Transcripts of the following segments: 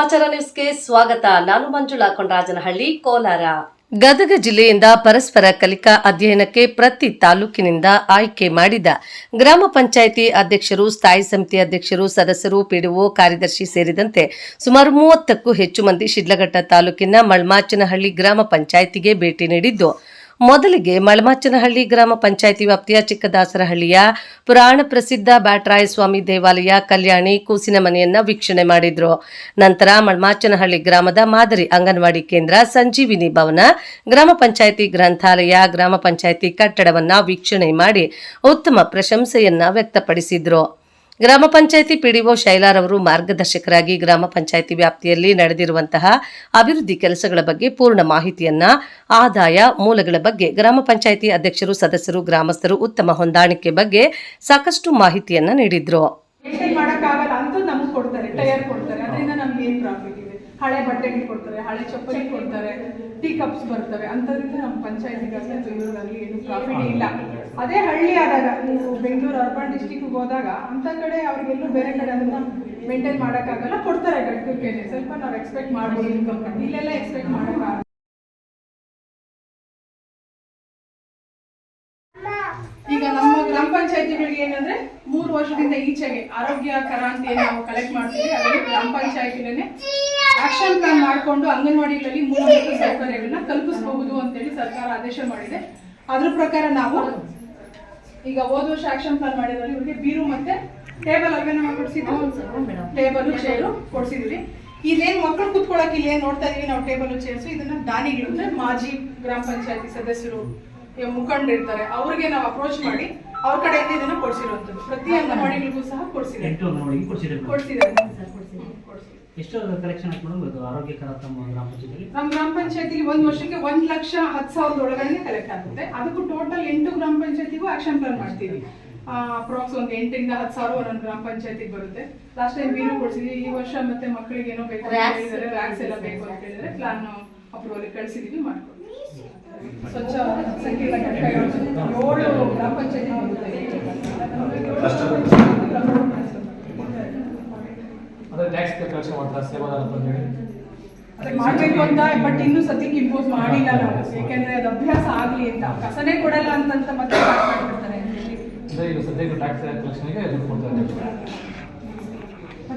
ಸಮಾಚಾರ ನ್ಯೂಸ್ಗೆ ಸ್ವಾಗತ. ನಾನು ಮಂಜುಳಾ ಕೊಂಡರಾಜನಹಳ್ಳಿ ಕೋಲಾರ. ಗದಗ ಜಿಲ್ಲೆಯಿಂದ ಪರಸ್ಪರ ಕಲಿಕಾ ಅಧ್ಯಯನಕ್ಕೆ ಪ್ರತಿ ತಾಲೂಕಿನಿಂದ ಆಯ್ಕೆ ಮಾಡಿದ ಗ್ರಾಮ ಪಂಚಾಯಿತಿ ಅಧ್ಯಕ್ಷರು, ಸ್ಥಾಯಿ ಸಮಿತಿ ಅಧ್ಯಕ್ಷರು, ಸದಸ್ಯರು, ಪಿಡಿಒ ಕಾರ್ಯದರ್ಶಿ ಸೇರಿದಂತೆ ಸುಮಾರು ಮೂವತ್ತಕ್ಕೂ ಹೆಚ್ಚು ಮಂದಿ ಶಿಡ್ಲಘಟ್ಟ ತಾಲೂಕಿನ ಮಳ್ಮಾಚನಹಳ್ಳಿ ಗ್ರಾಮ ಪಂಚಾಯಿತಿಗೆ ಭೇಟಿ ನೀಡಿದ್ದು. ಮೊದಲಿಗೆ ಮಳಮಾಚನಹಳ್ಳಿ ಗ್ರಾಮ ಪಂಚಾಯಿತಿ ವ್ಯಾಪ್ತಿಯ ಚಿಕ್ಕದಾಸರಹಳ್ಳಿಯ ಪುರಾಣ ಪ್ರಸಿದ್ಧ ಬ್ಯಾಟ್ರಾಯ ಸ್ವಾಮಿ ದೇವಾಲಯ ಕಲ್ಯಾಣಿ ಕೂಸಿನ ಮನೆಯನ್ನ ವೀಕ್ಷಣೆ ಮಾಡಿದ್ರು. ನಂತರ ಮಳಮಾಚನಹಳ್ಳಿ ಗ್ರಾಮದ ಮಾದರಿ ಅಂಗನವಾಡಿ ಕೇಂದ್ರ ಸಂಜೀವಿನಿ ಭವನ, ಗ್ರಾಮ ಪಂಚಾಯಿತಿ ಗ್ರಂಥಾಲಯ, ಗ್ರಾಮ ಪಂಚಾಯಿತಿ ಕಟ್ಟಡವನ್ನ ವೀಕ್ಷಣೆ ಮಾಡಿ ಉತ್ತಮ ಪ್ರಶಂಸೆಯನ್ನ ವ್ಯಕ್ತಪಡಿಸಿದ್ರು. ಗ್ರಾಮ ಪಂಚಾಯಿತಿ ಪಿಡಿಒ ಶೈಲಾರವರು ಮಾರ್ಗದರ್ಶಕರಾಗಿ ಗ್ರಾಮ ಪಂಚಾಯಿತಿ ವ್ಯಾಪ್ತಿಯಲ್ಲಿ ನಡೆದಿರುವಂತಹ ಅಭಿವೃದ್ಧಿ ಕೆಲಸಗಳ ಬಗ್ಗೆ ಪೂರ್ಣ ಮಾಹಿತಿಯನ್ನ, ಆದಾಯ, ಮೂಲಗಳ ಬಗ್ಗೆ ಗ್ರಾಮ ಪಂಚಾಯಿತಿ ಅಧ್ಯಕ್ಷರು, ಸದಸ್ಯರು, ಗ್ರಾಮಸ್ಥರು ಉತ್ತಮ ಹೊಂದಾಣಿಕೆ ಬಗ್ಗೆ ಸಾಕಷ್ಟು ಮಾಹಿತಿಯನ್ನ ನೀಡಿದ್ರು ಮೇಂಟೈನ್ ಮಾಡೋಕ್ಕಾಗಲ್ಲ ಅಂತ ನಮ್ಗೆ ಕೊಡ್ತಾರೆ ಟೈರ್ ಕೊಡ್ತಾರೆ ಅದರಿಂದ ನಮ್ಗೆ ಏನು ಪ್ರಾಫಿಟ್ ಇದೆ ಹಳೆ ಬಟ್ಟೆಗಳು ಕೊಡ್ತಾರೆ ಹಳೆ ಚಪ್ಪಲಿ ಕೊಡ್ತಾರೆ ಟೀ ಕಪ್ಸ್ ಬರ್ತವೆ. ಅಂಥದ್ರಿಂದ ನಮ್ಮ ಪಂಚಾಯತಿಗಾಗಲಿ ಬೆಂಗಳೂರಲ್ಲಿ ಏನು ಪ್ರಾಫಿಟ್ ಇಲ್ಲ. ಅದೇ ಹಳ್ಳಿ ಆದಾಗ ನೀವು ಬೆಂಗಳೂರು ಅರ್ಬನ್ ಡಿಸ್ಟಿಕ್ಗೆ ಹೋದಾಗ ಅಂಥ ಕಡೆ ಅವ್ರಿಗೆಲ್ಲೂ ಬೇರೆ ಕಡೆ ಅದನ್ನ ಮೇಂಟೈನ್ ಮಾಡೋಕ್ಕಾಗಲ್ಲ ಕೊಡ್ತಾರೆ ಗಟ್ಟುಕೆನೆ ಸ್ವಲ್ಪ ನಾವು ಎಕ್ಸ್ಪೆಕ್ಟ್ ಮಾಡ್ಬೋದು. ಇನ್ಕಮ್ ಇಲ್ಲೆಲ್ಲ ಎಕ್ಸ್ಪೆಕ್ಟ್ ಮಾಡೋಕ್ಕಾಗಲ್ಲ ಈಗ ನಮ್ಮ ಗ್ರಾಮ ಪಂಚಾಯತಿಗಳಿಗೆ ಏನಂದ್ರೆ ಮೂರು ವರ್ಷದಿಂದ ಈಚೆಗೆ ಆರೋಗ್ಯಕರ ಅಂತ ಏನು ನಾವು ಕಲೆಕ್ಟ್ ಮಾಡ್ತೀವಿ ಅದನ್ನು ಗ್ರಾಮ ಪಂಚಾಯತಿಲೇನೆ ಆಕ್ಷನ್ ಪ್ಲಾನ್ ಮಾಡಿಕೊಂಡು ಅಂಗನವಾಡಿಗಳಲ್ಲಿ ಮೂಲಭೂತ ಸೌಕರ್ಯಗಳನ್ನ ಕಲ್ಪಿಸಬಹುದು ಅಂತೇಳಿ ಸರ್ಕಾರ ಆದೇಶ ಮಾಡಿದೆ. ಅದ್ರ ಪ್ರಕಾರ ನಾವು ಈಗ ಹೋದ ವರ್ಷ ಆಕ್ಷನ್ ಪ್ಲಾನ್ ಮಾಡಿದ್ರಲ್ಲಿ ಇವರಿಗೆ ಬೀರು ಮತ್ತೆ ಟೇಬಲ್ ಅಲ್ವೇ ಕೊಡಿಸಿದ್ವಿ ಟೇಬಲ್ ಚೇರು ಕೊಡಿಸಿದ್ವಿ. ಇಲ್ಲೇನ್ ಮಕ್ಕಳು ಕುತ್ಕೊಳಕ್ ಇಲ್ಲೇನ್ ನೋಡ್ತಾ ಇದೀವಿ ನಾವು ಟೇಬಲ್ ಚೇರ್ಸ್ ಇದನ್ನ ದಾನಿಗಳು ಅಂದ್ರೆ ಮಾಜಿ ಗ್ರಾಮ ಪಂಚಾಯತಿ ಸದಸ್ಯರು ಮುಖಂಡಿರ್ತಾರೆ ಅವ್ರಿಗೆ ನಾವು ಅಪ್ರೋಚ್ ಮಾಡಿ ಅವ್ರ ಕಡೆಯಿಂದ ಇದನ್ನ ಕೊಡಿಸಿರುವಂತದ್ದು ಪ್ರತಿ ಅಂಗನವಾಡಿಗಳಿಗೂ ಸಹ ಕೊಡಿಸಿದೆ ಕೊಡಿಸಿದೆ ಕೊಡ್ಸಿದ್ದಾರೆ. ಎಷ್ಟು ಕಲೆಕ್ಷನ್ ಹಾಕೊಂಡು ಆರೋಗ್ಯಕರ ತಮ್ಮ ಗ್ರಾಮ ಪಂಚಾಯತಿಯಲ್ಲಿ ನಮ್ಮ ಗ್ರಾಮ ಪಂಚಾಯತಿಲಿ ಒಂದು ವರ್ಷಕ್ಕೆ ಒಂದು ಲಕ್ಷ ಹತ್ತು ಸಾವಿರದ ಒಳಗಡೆ ಕಲೆಕ್ಟ್ ಆಗುತ್ತೆ. ಅದಕ್ಕೂ ಟೋಟಲ್ ಎಂಟು ಗ್ರಾಮ ಪಂಚಾಯತಿಗೂ ಆಕ್ಷನ್ ಪ್ಲಾನ್ ಮಾಡ್ತೀವಿ. ಅಪ್ರಾಕ್ಸ್ ಒಂದು ಎಂಟರಿಂದ ಹತ್ತು ಸಾವಿರ ಒಂದೊಂದು ಗ್ರಾಮ ಪಂಚಾಯತಿಗೆ ಬರುತ್ತೆ. ಲಾಸ್ಟ್ ಟೈಮ್ ಬೀರು ಕೊಡ್ಸಿದ್ವಿ ಈ ವರ್ಷ ಮತ್ತೆ ಮಕ್ಕಳಿಗೆ ಏನೋ ಬೇಕು ಅಂತ ಹೇಳಿದರೆ ವ್ಯಾಕ್ಸ್ ಎಲ್ಲ ಬೇಕು ಅಂತ ಹೇಳಿದ್ರೆ. ಪ್ಲಾನ್ ಅಪ್ರೂವಲ್ ಕಳಿಸಿದೀವಿ ಮಾಡ್ಕೊಡ್ತೀವಿ. ಸ್ವಚ್ಛ ಸಂಕೀರ್ಣ ಏಳು ಗ್ರಾಮ ಪಂಚಾಯತಿ ಅದೇ ಟ್ಯಾಕ್ಸ್ ಕಲೆಕ್ಷನ್ ಮಾಡ್ತಾರೆ ಸೇವಾ ಅಂತ ಹೇಳಿ. ಅದಕ್ಕೆ ಮಾಡ್ಬೇಕು ಅಂತ ಬಟ್ ಇನ್ನೂ ಸದ್ಯಕ್ಕೆ ಇಂಪೋಸ್ ಮಾಡಿಲ್ಲ ನಾವು ಯಾಕೆಂದ್ರೆ ಅದು ಅಭ್ಯಾಸ ಆಗ್ಲಿ ಅಂತ. ಕಸನೇ ಕೊಡಲ್ಲ ಅಂತಂತ ಮತ್ತೆ ಮಾಡ್ಬಿಡ್ತಾರೆ. ಈಗ ಸದ್ಯಕ್ಕೆ ಟ್ಯಾಕ್ಸ್ ಕಲೆಕ್ಷನ್ಗೆ ದುಡ್ಡು ಎದುರು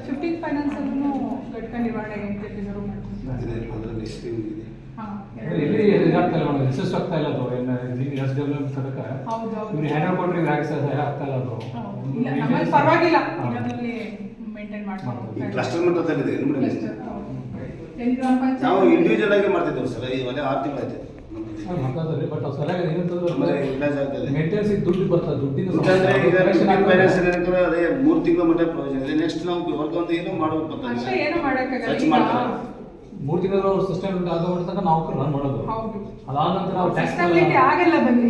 ಫಿಫ್ಟೀನ್ ಫೈನಾನ್ಸ್ ಅಲ್ಲೂ ಘಟಕ ನಿರ್ವಹಣೆ ಅಂತ ರಿಸರ್ವ್ ಹಾ ಅಂದ್ರೆ ಇಲ್ಲಿ ಇದಾಗ್ತಾ ಇಲ್ಲ ಮೇಡಮ್ ರಿಸರ್ಚ್ ಆಗ್ತಾ ಇಲ್ಲ ಅದು. ಏನು ಎಸ್ ಡೆವಲಪ್ಮೆಂಟ್ ಅದಕ್ಕೆ ಹೌದು ಹೌದು. ಇವ್ರು ಹ್ಯಾಂಡ್ ಕೊಟ್ಟರೆ ಟ್ಯಾಕ್ಸ್ ಆಗ್ತಾ ಇಲ್ಲ ಅದು. ಪರವಾಗಿಲ್ಲ. ಮೇಂಟೈನ್ ಮಾಡ್ಕೊಂಡು ಕ್ಲಸ್ಟರ್ ಮಟ್ಟದಲ್ಲಿ ಇದೆ ನಾವು ಇಂಡಿವಿಜುವಲ್ ಆಗಿ ಮಾಡ್ತಿದ್ದೇವೆ ಸರ್ ಇವಾಗ ಆರು ತಿಂಗಳಾಯ್ತು ಅದು ಮಾಡ್ತಾರೆ ಬಟ್ ಸರಿಯಾಗಿ. ಮೇಂಟೆನೆನ್ಸ್ ದುಡ್ಡು ಬರ್ತದೆ ದುಡ್ಡಿನ ಅದೇ ಮೂರು ತಿಂಗಳ ಮಟ್ಟ ಪ್ರಯೋಜನ ಇದೆ ನೆಕ್ಸ್ಟ್ ನಾವು ವರ್ಕ್ ಅಂತ ಏನೋ ಮಾಡಬೇಕು ಮಾಡ್ತಾರೆ. ಮೂರು ತಿಂಗಳು ಸಿಸ್ಟಮ್ ಆಗೋ ತನಕ ನಾವು ರನ್ ಮಾಡೋದು. ಹೌದು. ಅದಾದ ನಂತರ ನಾವು ಟ್ಯಾಕ್ಸ್ ಆಗಲ್ಲ ಬನ್ನಿ.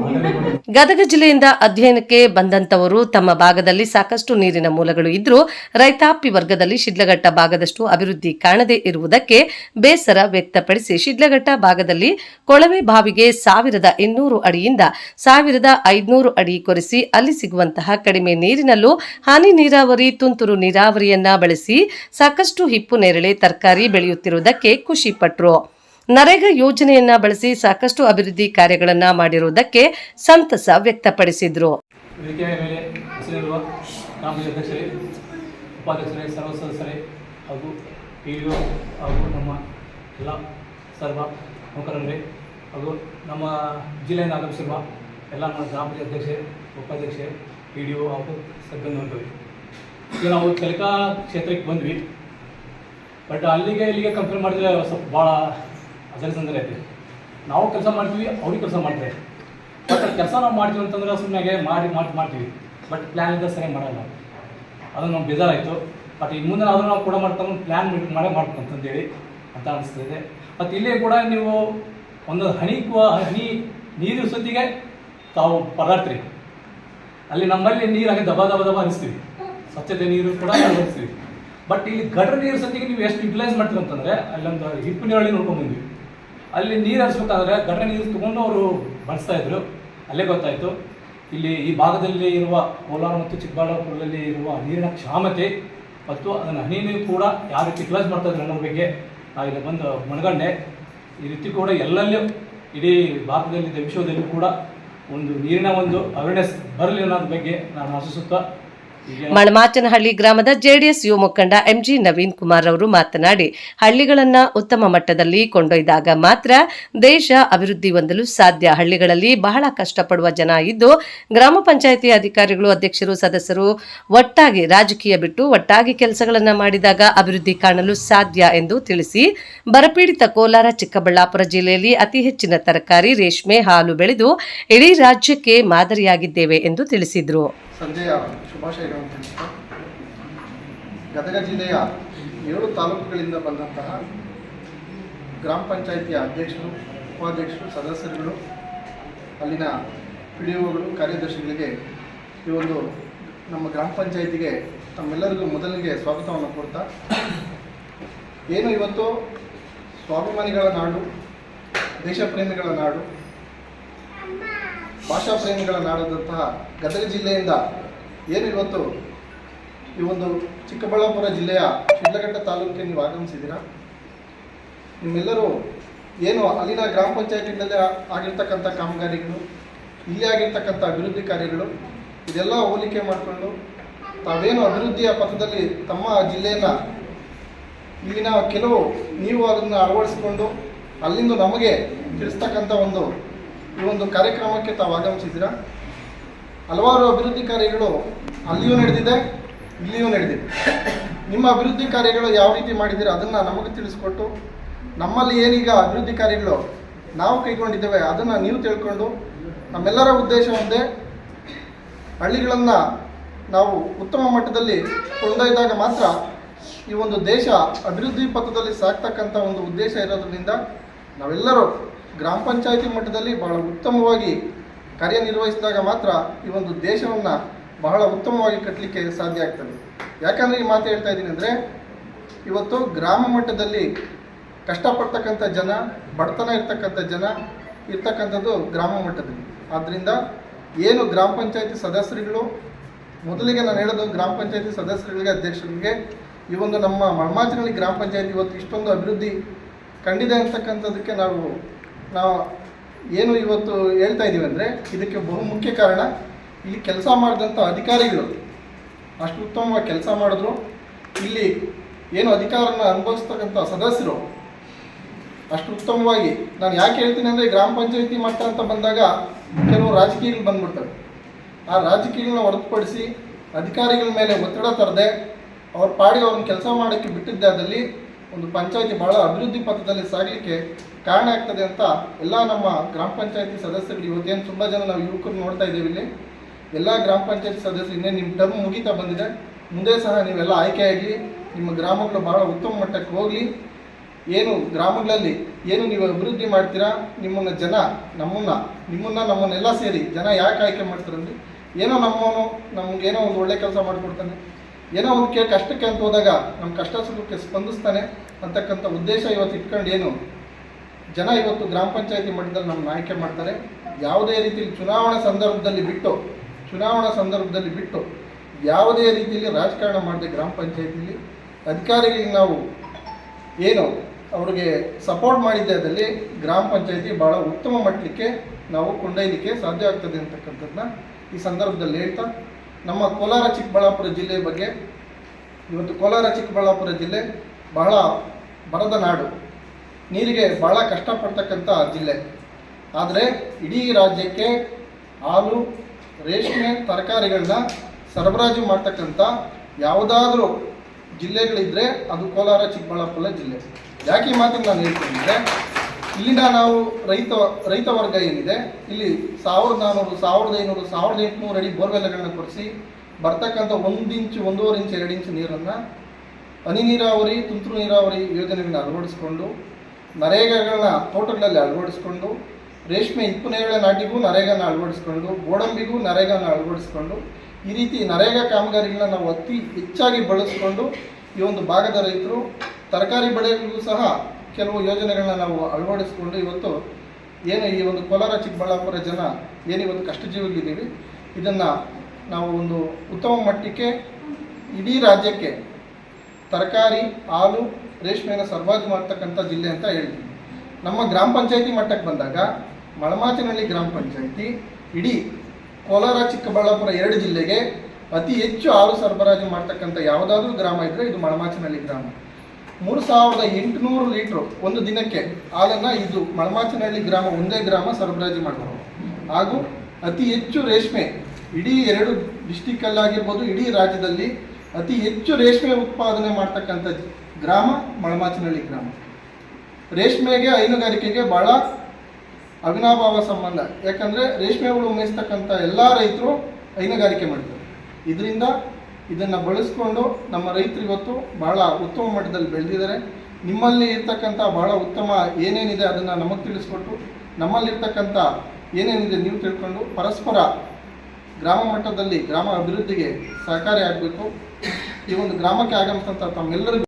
ಗದಗ ಜಿಲ್ಲೆಯಿಂದ ಅಧ್ಯಯನಕ್ಕೆ ಬಂದಂತವರು ತಮ್ಮ ಭಾಗದಲ್ಲಿ ಸಾಕಷ್ಟು ನೀರಿನ ಮೂಲಗಳು ಇದ್ರೂ ರೈತಾಪಿ ವರ್ಗದಲ್ಲಿ ಶಿಡ್ಲಘಟ್ಟ ಭಾಗದಷ್ಟು ಅಭಿವೃದ್ಧಿ ಕಾಣದೇ ಇರುವುದಕ್ಕೆ ಬೇಸರ ವ್ಯಕ್ತಪಡಿಸಿ ಶಿಡ್ಲಘಟ್ಟ ಭಾಗದಲ್ಲಿ ಕೊಳವೆ ಬಾವಿಗೆ ಸಾವಿರದ ಇನ್ನೂರು ಅಡಿಯಿಂದ ಸಾವಿರದ ಐದುನೂರು ಅಡಿ ಕೊರೆಸಿ ಅಲ್ಲಿ ಸಿಗುವಂತಹ ಕಡಿಮೆ ನೀರಿನಲ್ಲೂ ಹನಿ ನೀರಾವರಿ ತುಂತುರು ನೀರಾವರಿಯನ್ನ ಬಳಸಿ ಸಾಕಷ್ಟು ಹಿಪ್ಪು ನೇರಳೆ ತರಕಾರಿ ಬೆಳೆಯುತ್ತಿರುವುದಕ್ಕೆ ಖುಷಿಪಟ್ರು ನರೇಗಾ ಯೋಜನೆಯನ್ನ ಬಳಸಿ ಸಾಕಷ್ಟು ಅಭಿವೃದ್ಧಿ ಕಾರ್ಯಗಳನ್ನ ಮಾಡಿರುವುದಕ್ಕೆ ಸಂತಸ ವ್ಯಕ್ತಪಡಿಸಿದ್ರು. ಉಪಾಧ್ಯಕ್ಷರೇ, ಸರ್ವ ಸದಸ್ಯರೇ ಹಾಗೂ ಪಿ ಡಿ ಹಾಗೂ ನಮ್ಮ ಎಲ್ಲ ಸರ್ವ ನೌಕರರೇ ಹಾಗೂ ನಮ್ಮ ಜಿಲ್ಲೆಯಿಂದ ಆಗಮಿಸಿರುವ ಎಲ್ಲ ನಮ್ಮ ಗ್ರಾಮ ಪಂಚಾಯತ್ ಅಧ್ಯಕ್ಷೆ ಉಪಾಧ್ಯಕ್ಷೆ ಪಿ ಡಿ ಒ ಹಾಗೂ ನೋಡ್ತೀವಿ ಈಗ ನಾವು ಕಲಿಕಾ ಕ್ಷೇತ್ರಕ್ಕೆ ಬಂದ್ವಿ. ಬಟ್ ಅಲ್ಲಿಗೆ ಇಲ್ಲಿಗೆ ಕಂಪೇರ್ ಮಾಡಿದ್ರೆ ಸ್ವಲ್ಪ ಭಾಳ ಅದರ ತೊಂದರೆ ಐತಿ. ನಾವು ಕೆಲಸ ಮಾಡ್ತೀವಿ, ಅವ್ರಿಗೆ ಕೆಲಸ ಮಾಡ್ತಾರೆ. ಬಟ್ ಕೆಲಸ ನಾವು ಮಾಡ್ತೀವಿ ಅಂತಂದ್ರೆ ಸುಮ್ಮನೆ ಮಾಡಿ ಮಾಡಿ, ಮಾಡ್ತೀವಿ. ಬಟ್ ಪ್ಲ್ಯಾನ್ ಇದ್ದ ಸರಿ ಮಾಡಲ್ಲ. ಅದು ನಮ್ಗೆ ಬೇಜಾರಾಯಿತು. ಬಟ್ ಇನ್ನು ಮುಂದೆ ಅದನ್ನು ನಾವು ಕೂಡ ಮಾಡ್ಕೊಂಡು ಪ್ಲ್ಯಾನ್ ಮಾಡೇ ಮಾಡ್ಬೇಕು ಅಂತಂದೇಳಿ ಅಂತ ಅನಿಸ್ತಿದೆ ಮತ್ತು ಇಲ್ಲೇ ಕೂಡ ನೀವು ಒಂದು ಹನಿ ಹನಿ ನೀರು ಸುದ್ದಿಗೆ ತಾವು ಪದಾರ್ಥ ಅಲ್ಲಿ ನಮ್ಮಲ್ಲಿ ನೀರು ಹಾಗೆ ದಬ ದಬ ದಬ ಹರಿಸ್ತೀವಿ. ಸ್ವಚ್ಛತೆ ನೀರು ಕೂಡ ಹರಿಸ್ತೀವಿ. ಬಟ್ ಇಲ್ಲಿ ಗಟರ್ ನೀರು ಸತಿಗೆ ನೀವು ಎಷ್ಟು ಯುಟಿಲೈಸ್ ಮಾಡ್ತೀರ ಅಂತಂದ್ರೆ, ಅಲ್ಲೊಂದು ಹಿಪ್ಪು ನೀರಳ್ಳಿ ನೋಡ್ಕೊಂಡ್ ಬಂದ್ವಿ. ಅಲ್ಲಿ ನೀರು ಹರಿಸ್ಬೇಕಾದ್ರೆ ಗಟರ್ ನೀರು ತಗೊಂಡು ಅವರು ಬಳಸ್ತಾ ಇದ್ರು. ಅಲ್ಲೇ ಗೊತ್ತಾಯಿತು. ಇಲ್ಲಿ ಈ ಭಾಗದಲ್ಲಿ ಇರುವ ಕೋಲಾರ ಮತ್ತು ಚಿಕ್ಕಬಳ್ಳಾಪುರದಲ್ಲಿ ಇರುವ ನೀರಿನ ಕ್ಷಾಮತೆ ಮತ್ತು ಅದನ್ನು ಹನಿನೂ ಕೂಡ ಯಾವ ರೀತಿ ಮಾಡ್ತಾ ಇದ್ರು ಅನ್ನೋ ಬಗ್ಗೆ ಇಲ್ಲಿ ಬಂದು ಮನಗಂಡೆ. ಈ ರೀತಿ ಕೂಡ ಎಲ್ಲೆಲ್ಲೂ ಇಡೀ ಭಾರತದಲ್ಲಿ ವಿಶ್ವದಲ್ಲೂ ಕೂಡ ಒಂದು ನೀರಿನ ಒಂದು ಅವೇರ್ನೆಸ್ ಬರಲಿ ಅನ್ನೋದ್ರ ಬಗ್ಗೆ ನಾನು ಆಶಿಸುತ್ತಾ ಈಗ ಮಳಮಾಚನಹಳ್ಳಿ ಗ್ರಾಮದ ಜೆಡಿಎಸ್ ಯುವ ಮುಖಂಡ ಎಂಜಿ ನವೀನ್ ಕುಮಾರ್ ಅವರು ಮಾತನಾಡಿ, ಹಳ್ಳಿಗಳನ್ನು ಉತ್ತಮ ಮಟ್ಟದಲ್ಲಿ ಕೊಂಡೊಯ್ದಾಗ ಮಾತ್ರ ದೇಶ ಅಭಿವೃದ್ಧಿ ಹೊಂದಲು ಸಾಧ್ಯ. ಹಳ್ಳಿಗಳಲ್ಲಿ ಬಹಳ ಕಷ್ಟಪಡುವ ಜನ ಇದ್ದು, ಗ್ರಾಮ ಪಂಚಾಯಿತಿ ಅಧಿಕಾರಿಗಳು, ಅಧ್ಯಕ್ಷರು, ಸದಸ್ಯರು ಒಟ್ಟಾಗಿ ರಾಜಕೀಯ ಬಿಟ್ಟು ಒಟ್ಟಾಗಿ ಕೆಲಸಗಳನ್ನು ಮಾಡಿದಾಗ ಅಭಿವೃದ್ಧಿ ಕಾಣಲು ಸಾಧ್ಯ ಎಂದು ತಿಳಿಸಿ, ಬರಪೀಡಿತ ಕೋಲಾರ, ಚಿಕ್ಕಬಳ್ಳಾಪುರ ಜಿಲ್ಲೆಯಲ್ಲಿ ಅತಿ ಹೆಚ್ಚಿನ ತರಕಾರಿ, ರೇಷ್ಮೆ ಹಾಲು ಬೆಳೆದು ಇಡೀ ರಾಜ್ಯಕ್ಕೆ ಮಾದರಿಯಾಗಿದ್ದೇವೆ ಎಂದು ತಿಳಿಸಿದರು. ಸಂಜೆಯ ತಿಳಿಸ್ತಾ ಗದಗ ಜಿಲ್ಲೆಯ ಏಳು ತಾಲೂಕುಗಳಿಂದ ಬಂದಂತಹ ಗ್ರಾಮ ಪಂಚಾಯಿತಿಯ ಅಧ್ಯಕ್ಷರು, ಉಪಾಧ್ಯಕ್ಷರು, ಸದಸ್ಯರುಗಳು, ಅಲ್ಲಿನ ಪಿ ಡಿ ಒಗಳು ಕಾರ್ಯದರ್ಶಿಗಳಿಗೆ ಈ ಒಂದು ನಮ್ಮ ಗ್ರಾಮ ಪಂಚಾಯಿತಿಗೆ ತಮ್ಮೆಲ್ಲರಿಗೂ ಮೊದಲಿಗೆ ಸ್ವಾಗತವನ್ನು ಕೊಡ್ತಾ ಏನು ಇವತ್ತು ಸ್ವಾಭಿಮಾನಿಗಳ ನಾಡು ದೇಶಪ್ರೇಮಿಗಳ ನಾಡು ಭಾಷಾ ಪ್ರೇಮಿಗಳ ನಾಡಾದಂತಹ ಗದಗ ಜಿಲ್ಲೆಯಿಂದ ಏನಿವತ್ತು ಈ ಒಂದು ಚಿಕ್ಕಬಳ್ಳಾಪುರ ಜಿಲ್ಲೆಯ ಶಿಡ್ಲಘಟ್ಟ ತಾಲೂಕಿಗೆ ನೀವು ಆಗಮಿಸಿದ್ದೀರಾ? ನಿಮ್ಮೆಲ್ಲರೂ ಏನು ಅಲ್ಲಿನ ಗ್ರಾಮ ಪಂಚಾಯತಿಗಳಲ್ಲಿ ಆಗಿರ್ತಕ್ಕಂಥ ಕಾಮಗಾರಿಗಳು, ಇಲ್ಲಿ ಆಗಿರ್ತಕ್ಕಂಥ ಅಭಿವೃದ್ಧಿ ಕಾರ್ಯಗಳು, ಇದೆಲ್ಲ ಹೋಲಿಕೆ ಮಾಡಿಕೊಂಡು ತಾವೇನು ಅಭಿವೃದ್ಧಿಯ ಪಥದಲ್ಲಿ ತಮ್ಮ ಜಿಲ್ಲೆಯನ್ನು ಇಲ್ಲಿನ ಕೆಲವು ನೀವು ಅದನ್ನು ಅಳವಡಿಸಿಕೊಂಡು ಅಲ್ಲಿಂದ ನಮಗೆ ತಿಳಿಸ್ತಕ್ಕಂಥ ಒಂದು ಈ ಒಂದು ಕಾರ್ಯಕ್ರಮಕ್ಕೆ ತಾವು ಆಗಮಿಸಿದ್ದೀರಾ? ಹಲವಾರು ಅಭಿವೃದ್ಧಿ ಕಾರ್ಯಗಳು ಅಲ್ಲಿಯೂ ನಡೆದಿದೆ, ಇಲ್ಲಿಯೂ ನಡೆದಿದೆ. ನಿಮ್ಮ ಅಭಿವೃದ್ಧಿ ಕಾರ್ಯಗಳು ಯಾವ ರೀತಿ ಮಾಡಿದ್ದೀರಾ ಅದನ್ನು ನಮಗೆ ತಿಳಿಸ್ಕೊಟ್ಟು, ನಮ್ಮಲ್ಲಿ ಏನೀಗ ಅಭಿವೃದ್ಧಿ ಕಾರ್ಯಗಳು ನಾವು ಕೈಗೊಂಡಿದ್ದೇವೆ ಅದನ್ನು ನೀವು ತಿಳ್ಕೊಂಡು, ನಮ್ಮೆಲ್ಲರ ಉದ್ದೇಶ ಒಂದೇ, ಹಳ್ಳಿಗಳನ್ನು ನಾವು ಉತ್ತಮ ಮಟ್ಟದಲ್ಲಿ ಕೊಂಡೊಯ್ದಾಗ ಮಾತ್ರ ಈ ಒಂದು ದೇಶ ಅಭಿವೃದ್ಧಿ ಪಥದಲ್ಲಿ ಸಾಕ್ತಕ್ಕಂಥ ಒಂದು ಉದ್ದೇಶ ಇರೋದ್ರಿಂದ ನಾವೆಲ್ಲರೂ ಗ್ರಾಮ ಪಂಚಾಯಿತಿ ಮಟ್ಟದಲ್ಲಿ ಬಹಳ ಉತ್ತಮವಾಗಿ ಕಾರ್ಯನಿರ್ವಹಿಸಿದಾಗ ಮಾತ್ರ ಈ ಒಂದು ದೇಶವನ್ನು ಬಹಳ ಉತ್ತಮವಾಗಿ ಕಟ್ಟಲಿಕ್ಕೆ ಸಾಧ್ಯ ಆಗ್ತದೆ. ಯಾಕಂದರೆ ಈ ಮಾತು ಹೇಳ್ತಾ ಇದ್ದೀನಿ ಅಂದರೆ, ಇವತ್ತು ಗ್ರಾಮ ಮಟ್ಟದಲ್ಲಿ ಕಷ್ಟಪಡ್ತಕ್ಕಂಥ ಜನ, ಬಡತನ ಇರ್ತಕ್ಕಂಥ ಜನ ಇರ್ತಕ್ಕಂಥದ್ದು ಗ್ರಾಮ ಮಟ್ಟದಲ್ಲಿ. ಆದ್ದರಿಂದ ಏನು ಗ್ರಾಮ ಪಂಚಾಯತಿ ಸದಸ್ಯರುಗಳು, ಮೊದಲಿಗೆ ನಾನು ಹೇಳೋದು ಗ್ರಾಮ ಪಂಚಾಯತಿ ಸದಸ್ಯರುಗಳಿಗೆ, ಅಧ್ಯಕ್ಷರಿಗೆ, ಈ ಒಂದು ನಮ್ಮ ಮಳಮಾಚಿನಲ್ಲಿ ಗ್ರಾಮ ಪಂಚಾಯತಿ ಇವತ್ತು ಇಷ್ಟೊಂದು ಅಭಿವೃದ್ಧಿ ಕಂಡಿದೆ ಅಂತಕ್ಕಂಥದ್ದಕ್ಕೆ ನಾವು ನಾವು ಏನು ಇವತ್ತು ಹೇಳ್ತಾ ಇದ್ದೀವಿ ಅಂದರೆ ಇದಕ್ಕೆ ಬಹುಮುಖ್ಯ ಕಾರಣ ಇಲ್ಲಿ ಕೆಲಸ ಮಾಡಿದಂಥ ಅಧಿಕಾರಿಗಳು. ಅಷ್ಟು ಉತ್ತಮವಾಗಿ ಕೆಲಸ ಮಾಡಿದ್ರು. ಇಲ್ಲಿ ಏನು ಅಧಿಕಾರನ ಅನುಭವಿಸ್ತಕ್ಕಂಥ ಸದಸ್ಯರು ಅಷ್ಟು ಉತ್ತಮವಾಗಿ ನಾನು ಯಾಕೆ ಹೇಳ್ತೀನಿ ಅಂದರೆ ಗ್ರಾಮ ಪಂಚಾಯತಿ ಮಟ್ಟ ಅಂತ ಬಂದಾಗ ಕೆಲವು ರಾಜಕೀಯಗಳು ಬಂದ್ಬಿಡ್ತವೆ. ಆ ರಾಜಕೀಯಗಳನ್ನ ಹೊರತುಪಡಿಸಿ ಅಧಿಕಾರಿಗಳ ಮೇಲೆ ಒತ್ತಡ ತರದೆ ಅವ್ರ ಪಾಡಿಗೆ ಅವ್ರನ್ನ ಕೆಲಸ ಮಾಡೋಕ್ಕೆ ಬಿಟ್ಟಿದ್ದಾದಲ್ಲಿ ಒಂದು ಪಂಚಾಯತಿ ಬಹಳ ಅಭಿವೃದ್ಧಿ ಪಥದಲ್ಲಿ ಸಾಗಲಿಕ್ಕೆ ಕಾರಣ ಆಗ್ತದೆ ಅಂತ ಎಲ್ಲ ನಮ್ಮ ಗ್ರಾಮ ಪಂಚಾಯತಿ ಸದಸ್ಯರು ಇವತ್ತೇನು ತುಂಬ ಜನ ನಾವು ಯುವಕರು ನೋಡ್ತಾ ಇದ್ದೇವೆ ಇಲ್ಲಿ. ಎಲ್ಲ ಗ್ರಾಮ ಪಂಚಾಯತಿ ಸದಸ್ಯರು ಇನ್ನೇ ನಿಮ್ಮ ಟರ್ಮ್ ಮುಗಿತಾ ಬಂದಿದೆ. ಮುಂದೆ ಸಹ ನೀವೆಲ್ಲ ಆಯ್ಕೆಯಾಗಿ ನಿಮ್ಮ ಗ್ರಾಮಗಳು ಬಹಳ ಉತ್ತಮ ಮಟ್ಟಕ್ಕೆ ಹೋಗಲಿ. ಏನು ಗ್ರಾಮಗಳಲ್ಲಿ ಏನು ನೀವು ಅಭಿವೃದ್ಧಿ ಮಾಡ್ತೀರಾ, ನಿಮ್ಮನ್ನು ಜನ, ನಮ್ಮನ್ನ, ನಿಮ್ಮನ್ನ ನಮ್ಮನ್ನೆಲ್ಲ ಸೇರಿ ಜನ ಯಾಕೆ ಆಯ್ಕೆ ಮಾಡ್ತಾರಂದ್ರೆ ಏನೋ ನಮ್ಮವನು ಏನೋ ಒಂದು ಒಳ್ಳೆ ಕೆಲಸ ಮಾಡಿಕೊಡ್ತಾನೆ. ಏನೋ ಒಂದು ಕಷ್ಟಕ್ಕೆ ಅಂತ ಹೋದಾಗ ನಮ್ಮ ಕಷ್ಟ ಸುಖಕ್ಕೆ ಸ್ಪಂದಿಸ್ತಾನೆ ಅಂತಕ್ಕಂಥ ಉದ್ದೇಶ ಇವತ್ತು ಇಟ್ಕೊಂಡು ಏನು ಜನ ಇವತ್ತು ಗ್ರಾಮ ಪಂಚಾಯತಿ ಮಟ್ಟದಲ್ಲಿ ನಮ್ಮನ್ನ ಆಯ್ಕೆ ಮಾಡ್ತಾರೆ. ಯಾವುದೇ ರೀತಿಯಲ್ಲಿ ಚುನಾವಣಾ ಸಂದರ್ಭದಲ್ಲಿ ಬಿಟ್ಟು, ಚುನಾವಣಾ ಸಂದರ್ಭದಲ್ಲಿ ಬಿಟ್ಟು ಯಾವುದೇ ರೀತಿಯಲ್ಲಿ ರಾಜಕಾರಣ ಮಾಡದೆ ಗ್ರಾಮ ಪಂಚಾಯತಿಲಿ ಅಧಿಕಾರಿಗಳಿಗೆ ನಾವು ಏನು ಅವ್ರಿಗೆ ಸಪೋರ್ಟ್ ಮಾಡಿದ್ದಾದಲ್ಲಿ ಗ್ರಾಮ ಪಂಚಾಯತಿ ಭಾಳ ಉತ್ತಮ ಮಟ್ಟಕ್ಕೆ ನಾವು ಕೊಂಡೊಯ್ಯಲಿಕ್ಕೆ ಸಾಧ್ಯ ಆಗ್ತದೆ ಅಂತಕ್ಕಂಥದ್ದನ್ನ ಈ ಸಂದರ್ಭದಲ್ಲಿ ಹೇಳ್ತಾ, ನಮ್ಮ ಕೋಲಾರ ಚಿಕ್ಕಬಳ್ಳಾಪುರ ಜಿಲ್ಲೆ ಬಗ್ಗೆ, ಇವತ್ತು ಕೋಲಾರ ಚಿಕ್ಕಬಳ್ಳಾಪುರ ಜಿಲ್ಲೆ ಬಹಳ ಬರದ ನಾಡು. ನೀರಿಗೆ ಬಹಳ ಕಷ್ಟಪಡ್ತಕ್ಕಂಥ ಜಿಲ್ಲೆ. ಆದರೆ ಇಡೀ ರಾಜ್ಯಕ್ಕೆ ಹಾಲು, ರೇಷ್ಮೆ, ತರಕಾರಿಗಳನ್ನ ಸರಬರಾಜು ಮಾಡ್ತಕ್ಕಂಥ ಯಾವುದಾದ್ರೂ ಜಿಲ್ಲೆಗಳಿದ್ರೆ ಅದು ಕೋಲಾರ, ಚಿಕ್ಕಬಳ್ಳಾಪುರ ಜಿಲ್ಲೆ. ಯಾಕೆ ಮಾತು ನಾನು ಹೇಳ್ತೀನಿ ಇಲ್ಲಿನ ನಾವು ರೈತ ರೈತ ವರ್ಗ ಏನಿದೆ, ಇಲ್ಲಿ ಸಾವಿರದ ನಾನ್ನೂರು ಸಾವಿರದ ಐನೂರು, ಸಾವಿರದ ಎಂಟುನೂರು ಅಡಿ ಬೋರ್ವೆಲ್ಗಳನ್ನ ಕೊಡಿಸಿ ಬರ್ತಕ್ಕಂಥ ಒಂದು ಇಂಚು, ಒಂದೂವರೆ ಇಂಚು, ಎರಡು ಇಂಚು ನೀರನ್ನು ಹನಿ ನೀರಾವರಿ, ತುಂತುರು ನೀರಾವರಿ ಯೋಜನೆಗಳನ್ನ ಅಳವಡಿಸ್ಕೊಂಡು ನರೇಗಾಗಳನ್ನ ತೋಟಗಳಲ್ಲಿ ಅಳವಡಿಸ್ಕೊಂಡು, ರೇಷ್ಮೆ ಇಪ್ಪನೇಗಳ ನಾಟಿಗೂ ನರೇಗಾನ ಅಳವಡಿಸ್ಕೊಂಡು, ಗೋಡಂಬಿಗೂ ನರೇಗಾನ ಅಳವಡಿಸ್ಕೊಂಡು, ಈ ರೀತಿ ನರೇಗಾ ಕಾಮಗಾರಿಗಳನ್ನ ನಾವು ಅತಿ ಹೆಚ್ಚಾಗಿ ಬಳಸ್ಕೊಂಡು ಈ ಒಂದು ಭಾಗದ ರೈತರು, ತರಕಾರಿ ಬೆಳೆಗಳಿಗೂ ಸಹ ಕೆಲವು ಯೋಜನೆಗಳನ್ನ ನಾವು ಅಳವಡಿಸ್ಕೊಂಡು ಇವತ್ತು ಏನು ಈ ಒಂದು ಕೋಲಾರ ಚಿಕ್ಕಬಳ್ಳಾಪುರ ಜನ ಏನು ಇವತ್ತು ಕಷ್ಟಜೀವಿಗಳಿದ್ದೀವಿ, ಇದನ್ನು ನಾವು ಒಂದು ಉತ್ತಮ ಮಟ್ಟಕ್ಕೆ ಇಡೀ ರಾಜ್ಯಕ್ಕೆ ತರಕಾರಿ, ಹಾಲು, ರೇಷ್ಮೆಯನ್ನು ಸರಬರಾಜು ಮಾಡ್ತಕ್ಕಂಥ ಜಿಲ್ಲೆ ಅಂತ ಹೇಳ್ತೀವಿ. ನಮ್ಮ ಗ್ರಾಮ ಪಂಚಾಯತಿ ಮಟ್ಟಕ್ಕೆ ಬಂದಾಗ ಮಳಮಾಚನಹಳ್ಳಿ ಗ್ರಾಮ ಪಂಚಾಯತಿ, ಇಡೀ ಕೋಲಾರ, ಚಿಕ್ಕಬಳ್ಳಾಪುರ ಎರಡು ಜಿಲ್ಲೆಗೆ ಅತಿ ಹೆಚ್ಚು ಹಾಲು ಸರಬರಾಜು ಮಾಡ್ತಕ್ಕಂಥ ಯಾವುದಾದ್ರೂ ಗ್ರಾಮ ಇದ್ದರೆ ಇದು ಮಳಮಾಚನಹಳ್ಳಿ ಗ್ರಾಮ. ಮೂರು ಸಾವಿರದ ಎಂಟುನೂರು ಲೀಟ್ರು ಒಂದು ದಿನಕ್ಕೆ ಹಾಲನ್ನು ಇದು ಮಳಮಾಚನಹಳ್ಳಿ ಗ್ರಾಮ ಒಂದೇ ಗ್ರಾಮ ಸರಬರಾಜು ಮಾಡ್ತಾರೆ ಹಾಗೂ ಅತಿ ಹೆಚ್ಚು ರೇಷ್ಮೆ ಇಡೀ ಎರಡು ಡಿಸ್ಟಿಕ್ಕಲ್ಲಾಗಿರ್ಬೋದು ಇಡೀ ರಾಜ್ಯದಲ್ಲಿ ಅತಿ ಹೆಚ್ಚು ರೇಷ್ಮೆ ಉತ್ಪಾದನೆ ಮಾಡ್ತಕ್ಕಂಥ ಗ್ರಾಮ ಮಳಮಾಚನಹಳ್ಳಿ ಗ್ರಾಮ. ರೇಷ್ಮೆಗೆ, ಹೈನುಗಾರಿಕೆಗೆ ಭಾಳ ಅವಿನಾಭಾವ ಸಂಬಂಧ. ಯಾಕಂದರೆ ರೇಷ್ಮೆ ಹುಳು ಮೇಯಿಸ್ತಕ್ಕಂಥ ಎಲ್ಲ ರೈತರು ಹೈನುಗಾರಿಕೆ ಮಾಡ್ತಾರೆ. ಇದರಿಂದ ಇದನ್ನು ಬಳಸ್ಕೊಂಡು ನಮ್ಮ ರೈತರು ಇವತ್ತು ಭಾಳ ಉತ್ತಮ ಮಟ್ಟದಲ್ಲಿ ಬೆಳೆದಿದ್ದಾರೆ. ನಿಮ್ಮಲ್ಲಿ ಇರ್ತಕ್ಕಂಥ ಭಾಳ ಉತ್ತಮ ಏನೇನಿದೆ ಅದನ್ನು ನಮಗೆ ತಿಳಿಸ್ಕೊಟ್ಟು, ನಮ್ಮಲ್ಲಿರ್ತಕ್ಕಂಥ ಏನೇನಿದೆ ನೀವು ತಿಳ್ಕೊಂಡು ಪರಸ್ಪರ ಗ್ರಾಮ ಮಟ್ಟದಲ್ಲಿ, ಗ್ರಾಮ ಅಭಿವೃದ್ಧಿಗೆ ಸಹಕಾರಿ ಆಗಬೇಕು. ಈ ಒಂದು ಗ್ರಾಮಕ್ಕೆ ಆಗಮಿಸಿದಂಥ ತಮ್ಮೆಲ್ಲರಿಗೂ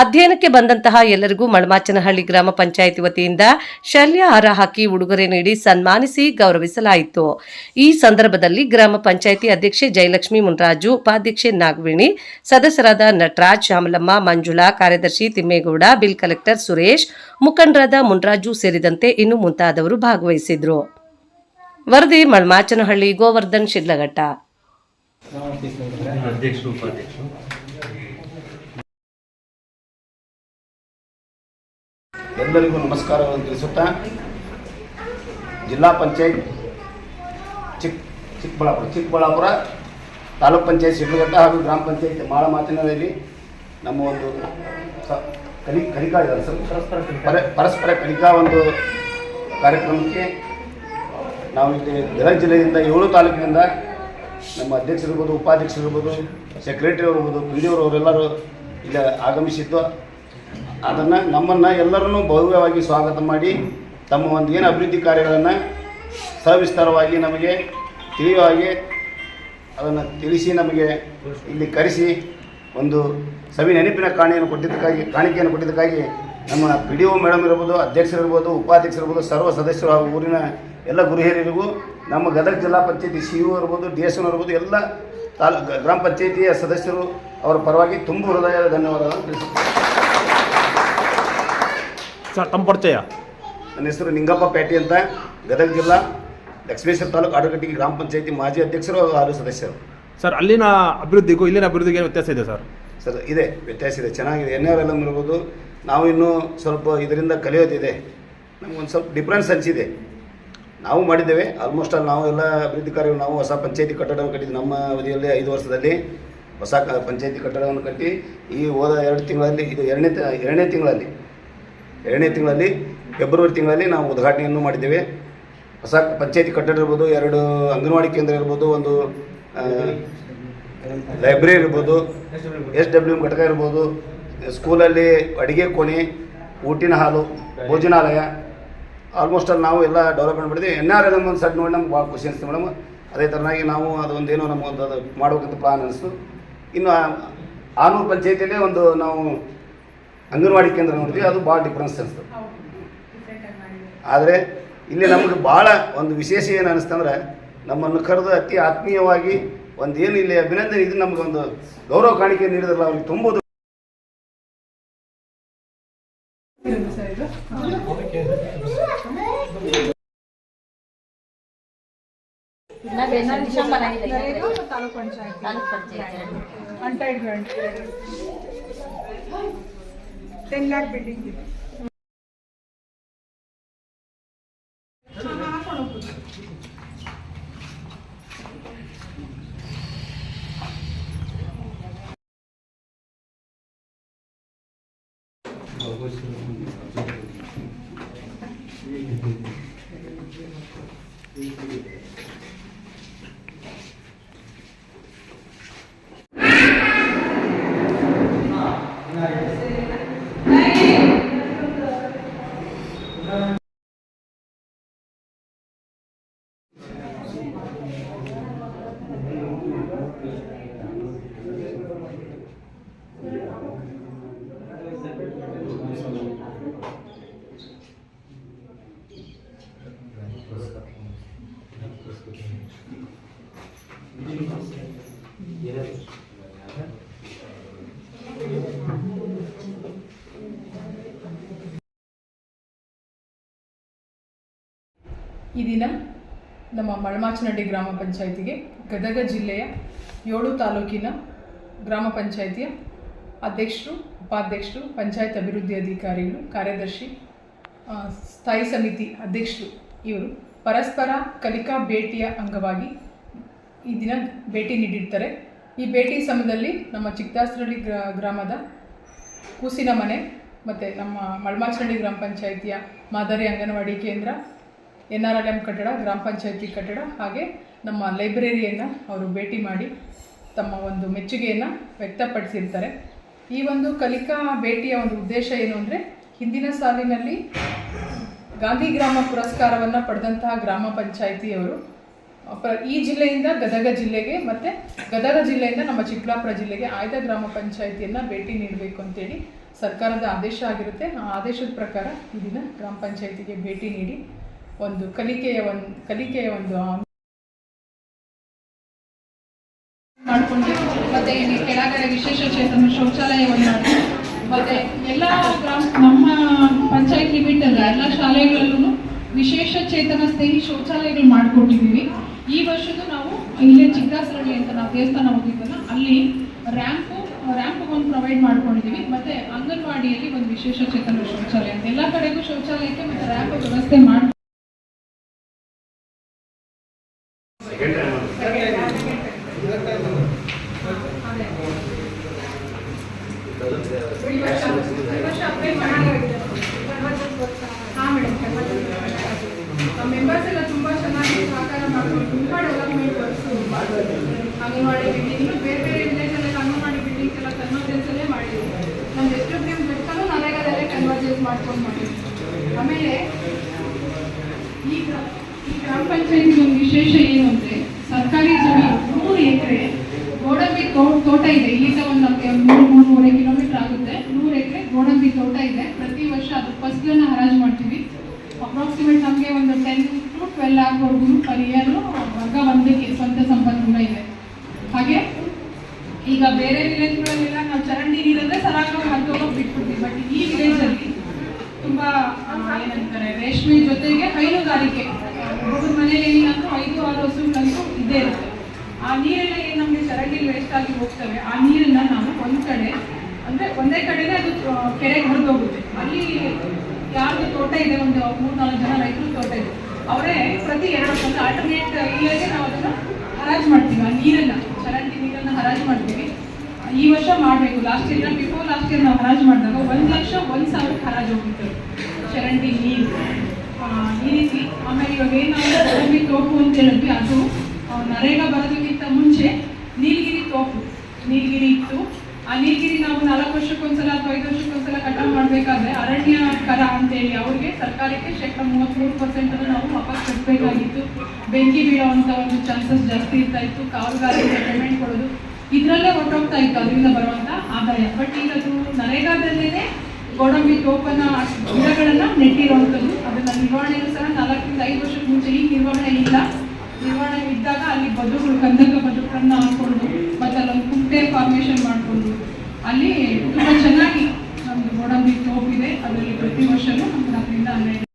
ಅಧ್ಯಯನಕ್ಕೆ ಬಂದಂತಹ ಎಲ್ಲರಿಗೂ ಮಳಮಾಚನಹಳ್ಳಿ ಗ್ರಾಮ ಪಂಚಾಯಿತಿ ವತಿಯಿಂದ ಶಲ್ಯ ಹಾರ ಹಾಕಿ ಉಡುಗೊರೆ ನೀಡಿ ಸನ್ಮಾನಿಸಿ ಗೌರವಿಸಲಾಯಿತು. ಈ ಸಂದರ್ಭದಲ್ಲಿ ಗ್ರಾಮ ಪಂಚಾಯಿತಿ ಅಧ್ಯಕ್ಷೆ ಜಯಲಕ್ಷ್ಮಿ ಮುನ್ರಾಜು, ಉಪಾಧ್ಯಕ್ಷೆ ನಾಗವೇಣಿ, ಸದಸ್ಯರಾದ ನಟರಾಜ್ ಶ್ಯಾಮಲಮ್ಮ, ಮಂಜುಳಾ, ಕಾರ್ಯದರ್ಶಿ ತಿಮ್ಮೇಗೌಡ, ಬಿಲ್ ಕಲೆಕ್ಟರ್ ಸುರೇಶ್, ಮುಖಂಡರಾದ ಮುನ್ರಾಜು ಸೇರಿದಂತೆ ಇನ್ನು ಮುಂತಾದವರು ಭಾಗವಹಿಸಿದ್ರು. ವರದಿ ಮಾಚನಹಳ್ಳಿ ಗೋವರ್ಧನ್ ಉಪಾಧ್ಯಕ್ಷರು ಎಲ್ಲರಿಗೂ ನಮಸ್ಕಾರಗಳನ್ನು ತಿಳಿಸುತ್ತಾ, ಜಿಲ್ಲಾ ಪಂಚಾಯತ್ ಚಿಕ್ಕ ಚಿಕ್ಕಬಳ್ಳಾಪುರ ಚಿಕ್ಕಬಳ್ಳಾಪುರ ತಾಲೂಕ್ ಪಂಚಾಯತ್ ಶಿಡ್ಲಘಟ್ಟ ಹಾಗೂ ಗ್ರಾಮ ಪಂಚಾಯತ್ ಮಾಳ ಮಾತಿನಲ್ಲಿ ನಮ್ಮ ಒಂದು ಸ, ಕಲಿ ಕಲಿಕಾ ಪರಸ್ಪರ ಕಲಿಕಾ ಒಂದು ಕಾರ್ಯಕ್ರಮಕ್ಕೆ ನಾವು ಇಲ್ಲಿ ಗದಗ ಜಿಲ್ಲೆಯಿಂದ ಏಳು ತಾಲೂಕಿನಿಂದ ನಮ್ಮ ಅಧ್ಯಕ್ಷರಿರ್ಬೋದು ಉಪಾಧ್ಯಕ್ಷರಿರ್ಬೋದು ಸೆಕ್ರೆಟರಿ ಇರ್ಬೋದು ಪಿ ಡಿ ಅವರೆಲ್ಲರೂ ಇಲ್ಲಿ ಆಗಮಿಸಿದ್ದು. ಅದನ್ನು ನಮ್ಮನ್ನು ಎಲ್ಲರನ್ನೂ ಭವ್ಯವಾಗಿ ಸ್ವಾಗತ ಮಾಡಿ, ತಮ್ಮ ಒಂದು ಏನು ಅಭಿವೃದ್ಧಿ ಕಾರ್ಯಗಳನ್ನು ಸವಿಸ್ತಾರವಾಗಿ ನಮಗೆ ತಿಳಿಯುವಾಗಿ ಅದನ್ನು ತಿಳಿಸಿ ನಮಗೆ ಇಲ್ಲಿ ಕರೆಸಿ ಒಂದು ಸವಿ ನೆನಪಿನ ಕಾಣಿಕೆಯನ್ನು ಕೊಟ್ಟಿದ್ದಕ್ಕಾಗಿ ಕಾಣಿಕೆಯನ್ನು ಕೊಟ್ಟಿದ್ದಕ್ಕಾಗಿ ನಮ್ಮ ಪಿ ಡಿ ಓ ಮೇಡಮ್ ಇರ್ಬೋದು ಅಧ್ಯಕ್ಷರಿರ್ಬೋದು ಉಪಾಧ್ಯಕ್ಷರಿರ್ಬೋದು ಸರ್ವ ಸದಸ್ಯರು ಹಾಗೂ ಊರಿನ ಎಲ್ಲ ಗುರು ಹಿರಿಯರಿಗೂ ನಮ್ಮ ಗದಗ ಜಿಲ್ಲಾ ಪಂಚಾಯತಿ ಸಿ ಯು ಇರ್ಬೋದು ಡಿ ಎಸ್ ಇರ್ಬೋದು ಎಲ್ಲ ತಾಲೂ ಗ್ರಾಮ ಪಂಚಾಯಿತಿಯ ಸದಸ್ಯರು ಅವರ ಪರವಾಗಿ ತುಂಬ ಹೃದಯ ಧನ್ಯವಾದಗಳನ್ನು ತಿಳಿಸುತ್ತೇನೆ ಸರ್ ತಮ್ಮ ಪರಿಚಯ? ನನ್ನ ಹೆಸರು ನಿಂಗಪ್ಪ ಪೇಟೆ ಅಂತ ಗದಗ ಜಿಲ್ಲಾ ಲಕ್ಷ್ಮೇಶ್ವರ ತಾಲೂಕು ಆಡುಗಟ್ಟಿಗೆ ಗ್ರಾಮ ಪಂಚಾಯತಿ ಮಾಜಿ ಅಧ್ಯಕ್ಷರು ಹಾಗೂ ಆರು ಸದಸ್ಯರು. ಸರ್ ಅಲ್ಲಿನ ಅಭಿವೃದ್ಧಿಗೂ ಇಲ್ಲಿನ ಅಭಿವೃದ್ಧಿಗೆ ಏನು ವ್ಯತ್ಯಾಸ ಇದೆ ಸರ್? ಸರ್ ಇದೆ ವ್ಯತ್ಯಾಸ ಇದೆ ಚೆನ್ನಾಗಿದೆ. ಎನ್ ಆರ್ ಎಲ್ ಎಂ ಇರ್ಬೋದು ನಾವು ಇನ್ನೂ ಸ್ವಲ್ಪ ಇದರಿಂದ ಕಲಿಯೋದಿದೆ. ನಮಗೊಂದು ಸ್ವಲ್ಪ ಡಿಫ್ರೆನ್ಸ್ ಅನಿಸಿದೆ. ನಾವು ಮಾಡಿದ್ದೇವೆ. ಆಲ್ಮೋಸ್ಟ್ ಆಲ್ ನಾವು ಎಲ್ಲ ಅಭಿವೃದ್ಧಿ ಕಾರ್ಯಗಳು ನಾವು ಹೊಸ ಪಂಚಾಯತಿ ಕಟ್ಟಡವನ್ನು ಕಟ್ಟಿದ್ವಿ. ನಮ್ಮ ಅವಧಿಯಲ್ಲಿ ಐದು ವರ್ಷದಲ್ಲಿ ಹೊಸ ಕ ಪಂಚಾಯತಿ ಕಟ್ಟಡವನ್ನು ಕಟ್ಟಿ, ಈ ಹೋದ ಎರಡು ತಿಂಗಳಲ್ಲಿ, ಇದು ಎರಡನೇ ಎರಡನೇ ತಿಂಗಳಲ್ಲಿ ಎರಡನೇ ತಿಂಗಳಲ್ಲಿ ಫೆಬ್ರವರಿ ತಿಂಗಳಲ್ಲಿ ನಾವು ಉದ್ಘಾಟನೆಯನ್ನು ಮಾಡಿದ್ದೇವೆ. ಹೊಸ ಪಂಚಾಯತಿ ಕಟ್ಟಡ ಇರ್ಬೋದು, ಎರಡು ಅಂಗನವಾಡಿ ಕೇಂದ್ರ ಇರ್ಬೋದು, ಒಂದು ಲೈಬ್ರರಿ ಇರ್ಬೋದು ಎಸ್ ಡಬ್ಲ್ಯೂ ಘಟಕ ಇರ್ಬೋದು ಸ್ಕೂಲಲ್ಲಿ ಅಡುಗೆ ಕೋಣೆ, ಊಟಿನ ಹಾಲು, ಭೋಜನಾಲಯ ಆಲ್ಮೋಸ್ಟ್ ಅಲ್ಲಿ ನಾವು ಎಲ್ಲ ಡೆವಲಪ್ಮೆಂಟ್ ಮಾಡಿದ್ವಿ. ಎನ್ ಆರ್ ಎಲ್ ಒಂದು ಸಣ್ಣ ನೋಡಿ ನಮ್ಗೆ ಭಾಳ ಖುಷಿ ಅನಿಸ್ತು ಮೇಡಮ್ ಅದೇ ಥರನಾಗಿ ನಾವು ಅದೊಂದೇನೋ ನಮಗೊಂದು ಅದು ಮಾಡ್ಬೇಕಂತ ಪ್ಲಾನ್ ಅನಿಸ್ತು. ಇನ್ನು ಆನೂರು ಪಂಚಾಯತಿಯಲ್ಲೇ ಒಂದು ನಾವು ಅಂಗನವಾಡಿ ಕೇಂದ್ರ ನೋಡಿದ್ವಿ. ಅದು ಭಾಳ ಡಿಫ್ರೆನ್ಸ್ ಅನಿಸ್ತು. ಆದರೆ ಇಲ್ಲಿ ನಮಗೆ ಭಾಳ ಒಂದು ವಿಶೇಷ ಏನು ಅನಿಸ್ತಂದ್ರೆ ನಮ್ಮನ್ನು ಕರೆದು ಅತಿ ಆತ್ಮೀಯವಾಗಿ ಒಂದು ಏನು ಇಲ್ಲಿ ಅಭಿನಂದನೆ, ಇದು ನಮಗೊಂದು ಗೌರವ ಕಾಣಿಕೆ ನೀಡಿದ್ರಲ್ಲ, ಅವ್ರಿಗೆ ತುಂಬ ತಾಲೂಕ್ ಪಂಚಾಯತಿ untied grant ten lakh building ಇದೆ ಈ ದಿನ ನಮ್ಮ ಮಳಮಾಚನಹಳ್ಳಿ ಗ್ರಾಮ ಪಂಚಾಯಿತಿಗೆ ಗದಗ ಜಿಲ್ಲೆಯ ಏಳು ತಾಲೂಕಿನ ಗ್ರಾಮ ಪಂಚಾಯಿತಿಯ ಅಧ್ಯಕ್ಷರು, ಉಪಾಧ್ಯಕ್ಷರು, ಪಂಚಾಯತ್ ಅಭಿವೃದ್ಧಿ ಅಧಿಕಾರಿಗಳು, ಕಾರ್ಯದರ್ಶಿ ಸ್ಥಾಯಿ ಸಮಿತಿ ಅಧ್ಯಕ್ಷರು ಇವರು ಪರಸ್ಪರ ಕಲಿಕಾ ಭೇಟಿಯ ಅಂಗವಾಗಿ ಈ ದಿನ ಭೇಟಿ ನೀಡಿರ್ತಾರೆ. ಈ ಭೇಟಿ ಸಮಯದಲ್ಲಿ ನಮ್ಮ ಚಿಕ್ಕದಾಸರಳ್ಳಿ ಗ್ರಾ, ಗ್ರಾಮದ ಕೂಸಿನ ಮನೆ ಮತ್ತು ನಮ್ಮ ಮಳಮಾಚನಹಳ್ಳಿ ಗ್ರಾಮ ಪಂಚಾಯಿತಿಯ ಮಾದರಿ ಅಂಗನವಾಡಿ ಕೇಂದ್ರ ಎನ್ ಆರ್ ಎಲ್ ಎಂ ಕಟ್ಟಡ, ಗ್ರಾಮ ಪಂಚಾಯಿತಿ ಕಟ್ಟಡ ಹಾಗೆ ನಮ್ಮ ಲೈಬ್ರರಿಯನ್ನು ಅವರು ಭೇಟಿ ಮಾಡಿ ತಮ್ಮ ಒಂದು ಮೆಚ್ಚುಗೆಯನ್ನು ವ್ಯಕ್ತಪಡಿಸಿರ್ತಾರೆ. ಈ ಒಂದು ಕಲಿಕಾ ಭೇಟಿಯ ಒಂದು ಉದ್ದೇಶ ಏನು ಅಂದರೆ ಹಿಂದಿನ ಸಾಲಿನಲ್ಲಿ ಗಾಂಧಿ ಗ್ರಾಮ ಪುರಸ್ಕಾರವನ್ನು ಪಡೆದಂತಹ ಗ್ರಾಮ ಪಂಚಾಯಿತಿಯವರು ಪ್ರ- ಈ ಜಿಲ್ಲೆಯಿಂದ ಗದಗ ಜಿಲ್ಲೆಗೆ ಮತ್ತು ಗದಗ ಜಿಲ್ಲೆಯಿಂದ ನಮ್ಮ ಚಿಕ್ಕಬಳ್ಳಾಪುರ ಜಿಲ್ಲೆಗೆ ಆಯ್ದ ಗ್ರಾಮ ಪಂಚಾಯಿತಿಯನ್ನು ಭೇಟಿ ನೀಡಬೇಕು ಅಂತೇಳಿ ಸರ್ಕಾರದ ಆದೇಶ ಆಗಿರುತ್ತೆ. ಆ ಆದೇಶದ ಪ್ರಕಾರ ಈ ಗ್ರಾಮ ಪಂಚಾಯಿತಿಗೆ ಭೇಟಿ ನೀಡಿ ಒಂದು ಕಲಿಕೆಯ ಒಂದು ಕಲಿಕೆಯ ಒಂದು ಮತ್ತೆ ಇಲ್ಲಿ ಕೆಳಗಡೆ ವಿಶೇಷ ಚೇತನ ಶೌಚಾಲಯವನ್ನು ಮತ್ತೆ ಎಲ್ಲ ಗ್ರಾಮ ನಮ್ಮ ಪಂಚಾಯತ್ ಲಿಮಿಟ್ ಅಲ್ಲ, ಎಲ್ಲ ಶಾಲೆಗಳಲ್ಲೂ ವಿಶೇಷ ಚೇತನ ಸ್ನೇಹಿ ಶೌಚಾಲಯಗಳು ಮಾಡಿಕೊಟ್ಟಿದ್ದೀವಿ. ಈ ವರ್ಷದ ನಾವು ಇಲ್ಲೇ ಚಿಕ್ಕದಾಸರಳ್ಳಿ ಅಂತ ನಾವು ದೇವಸ್ಥಾನ ಹೋಗಿದ್ದಲ್ಲ ಅಲ್ಲಿ ರ್ಯಾಂಪು ರ್ಯಾಂಪ್ ಒಂದು ಪ್ರೊವೈಡ್ ಮಾಡ್ಕೊಂಡಿದ್ದೀವಿ. ಮತ್ತೆ ಅಂಗನವಾಡಿಯಲ್ಲಿ ಒಂದು ವಿಶೇಷ ಚೇತನ ಶೌಚಾಲಯ ಎಲ್ಲ ಕಡೆಗೂ ಶೌಚಾಲಯಕ್ಕೆ ಮತ್ತೆ ರ್ಯಾಂಪ್ ವ್ಯವಸ್ಥೆ ಮಾಡಿ ಮೆಂಬರ್ಸ್ ಎಲ್ಲ ತುಂಬಾ ಚೆನ್ನಾಗಿ ಸಹಕಾರ ಮಾಡ್ಕೊಂಡು ತುಂಬಾ ಡೆವಲಪ್ಮೆಂಟ್ ವರ್ಕ್ಸ್ ಅಂಗನವಾಡಿ ಬಿಲ್ಡಿಂಗ್ ಬೇರೆ ಬೇರೆ ವಿಲೇಜ್ ಎಲ್ಲ ಅಂಗನವಾಡಿ ಬಿಲ್ಡಿಂಗ್ಸ್ ಎಲ್ಲ ಕನ್ವರ್ಜೆನ್ಸ್ ಅಲ್ಲೇ ಮಾಡಿದ್ವಿ ನಮ್ದು ಎಷ್ಟು ಟೈಮ್ ಬೆಟ್ಟನು ನರೇಗಾದಲ್ಲೇ ಕನ್ವರ್ಜೆನ್ಸ್ ಮಾಡ್ಕೊಂಡು ಮಾಡಿದ್ವಿ ಆಮೇಲೆ ಈ ಗ್ರಾ- ಈ ಗ್ರಾಮ ಪಂಚಾಯತಿ ಒಂದು ವಿಶೇಷ ಏನು ಅಂದ್ರೆ ಸರ್ಕಾರಿ ಜಮೀನು ಮೂರು ಎಕರೆ ಗೋಡಂಬಿ ತೋ- ತೋಟ ಇದೆ ಇಲ್ಲಿಂದ ಒಂದು ನಮಗೆ ಮೂರು ಮೂರುವರೆ ಕಿಲೋಮೀಟರ್ ಆಗುತ್ತೆ ನೂರು ಎಕರೆ ಗೋಡಂಬಿ ತೋಟ ಇದೆ ಪ್ರತಿ ವರ್ಷ ಅದು ಫಸ್ಲನ್ನ ಹರಾಜು ಮಾಡ್ತೀವಿ ಅಪ್ರಾಕ್ಸಿಮೇಟ್ ನಮಗೆ ಒಂದು ಟೆನ್ ಟು ಟ್ವೆಲ್ ಆಗ್ವರೆಗೂ ಪರ್ ಇಯರ್ ವರ್ಗ ಒಂದಕ್ಕೆ ಸ್ವಂತ ಸಂಪನ್ಮೂಲ ಇದೆ ಹಾಗೆ ಈಗ ಬೇರೆ ವಿಲೇಜ್ಗಳಲ್ಲೆಲ್ಲ ನಾವು ಚರಂಡಿ ನೀರಂದ್ರೆ ಸರಾಗ ಹರಿದೋಗೋಗಿ ಬಿಟ್ಬಿಡ್ತೀವಿ ಬಟ್ ಈ ವಿಲೇಜಲ್ಲಿ ತುಂಬಾ ಏನಂತಾರೆ, ರೇಷ್ಮೆ ಜೊತೆಗೆ ಹೈನುಗಾರಿಕೆ. ಒಬ್ಬೊಬ್ಬರ ಮನೇಲಿ ಏನಿಲ್ಲ ಐದು, ಆರು ಹಸುಗಳಂತೂ ಇದ್ದೇ ಇರುತ್ತೆ. ಆ ನೀರೆಲ್ಲ ಏನು ನಮಗೆ ಚರಂಡಿ ವೇಸ್ಟ್ ಆಗಿ ಹೋಗ್ತವೆ, ಆ ನೀರನ್ನ ನಾವು ಒಂದ್ ಕಡೆ, ಅಂದ್ರೆ ಒಂದೇ ಕಡೆನೇ ಅದು ಕೆರೆಗೆ ಹರಿದೋಗುತ್ತೆ. ಅಲ್ಲಿ ಯಾರ್ದು ತೋಟ ಇದೆ, ಒಂದು ಮೂರ್, ನಾಲ್ಕು ಜನ ರೈತರು ತೋಟ ಇದೆ, ಅವರೇ ಪ್ರತಿ ಎರಡು, ಒಂದು ಆಲ್ಟರ್ನೇಟ್ ಇಲ್ಲದೆ ನಾವು ಅದನ್ನ ಹರಾಜ್ ಮಾಡ್ತೀವಿ, ಆ ನೀರನ್ನ, ಚರಂಡಿ ನೀರನ್ನ ಹರಾಜು ಮಾಡ್ತೀವಿ. ಈ ವರ್ಷ ಮಾಡಬೇಕು. Last year before last year ನಾವು ಹರಾಜು ಮಾಡಿದಾಗ ಒಂದು ಲಕ್ಷ ಒಂದು ಸಾವಿರ ಹರಾಜು ಹೋಗಿತ್ತು ಚರಂಡಿ ನೀರು. ಈ ರೀತಿ ಆಮೇಲೆ ಇವಾಗ ಏನಾದರೂ ಭೂಮಿ ತೋಪು ಅಂತ ಹೇಳಿದ್ವಿ, ಅದು ನರೇಗ ಬರೋದಕ್ಕಿಂತ ಮುಂಚೆ ನೀಲಗಿರಿ ತೋಪು. ನೀಲಗಿರಿ ಇತ್ತು. ಆ ನೀಲಗಿರಿ ನಾವು ನಾಲ್ಕು ವರ್ಷಕ್ಕೊಂದ್ಸಲ ಅಥವಾ ಐದು ವರ್ಷಕ್ಕೊಂದ್ಸಲ ಕಟಾವು ಮಾಡಬೇಕಾದ್ರೆ ಅರಣ್ಯ ಕರ ಅಂತೇಳಿ ಅವ್ರಿಗೆ ಸರ್ಕಾರಕ್ಕೆ ಶೇಕಡ ಮೂವತ್ತ್ಮೂರು ಪರ್ಸೆಂಟ್ ನಾವು ವಾಪಸ್ ಕಟ್ಟಬೇಕಾಗಿತ್ತು ಬೆಂಕಿ ಅಂತ ಒಂದು ಚಾನ್ಸಸ್ ಜಾಸ್ತಿ ಇರ್ತಾ ಇತ್ತು. ಕಾವಲುಗಾರರಿಗೆ ಪೇಮೆಂಟ್ ಕೊಡೋದು ಇದರಲ್ಲೇ ಹೊರಟೋಗ್ತಾ ಇತ್ತು ಅದರಿಂದ ಬರುವಂತ ಆದಾಯ ಬಟ್ ಈಗ ಅದು ನರೇಗಾದಲ್ಲೇ ಗೋಡಂಬಿ ತೋಪನ ಗಿಡಗಳನ್ನ ನೆಟ್ಟಿರುವಂಥದ್ದು. ಅದನ್ನ ನಿರ್ವಹಣೆ ಸಹ ನಾಲ್ಕರಿಂದ ಐದು ವರ್ಷದ ಮುಂಚೆ ಈ ನಿರ್ವಹಣೆ ಇಲ್ಲ. ನಿರ್ವಹಣೆ ಇದ್ದಾಗ ಅಲ್ಲಿ ಬದುಗಳು ಕಂದಕ ಬದುಕನ್ನ ಹಾಕೊಂಡು ಮತ್ತೆ ಅಲ್ಲೊಂದು ಕುಂಟೆ ಫಾರ್ಮೇಶನ್ ಮಾಡಿಕೊಂಡು, ಅಲ್ಲಿ ತುಂಬಾ ಚೆನ್ನಾಗಿ ನಮ್ದು ಗೋಡಂಬಿ ತೋಪಿದೆ ಅದರಲ್ಲಿ ಪ್ರತಿ ವರ್ಷನೂ ನಮ್ಗೆ ಅದರಿಂದ ಹನ್ನೆರಡು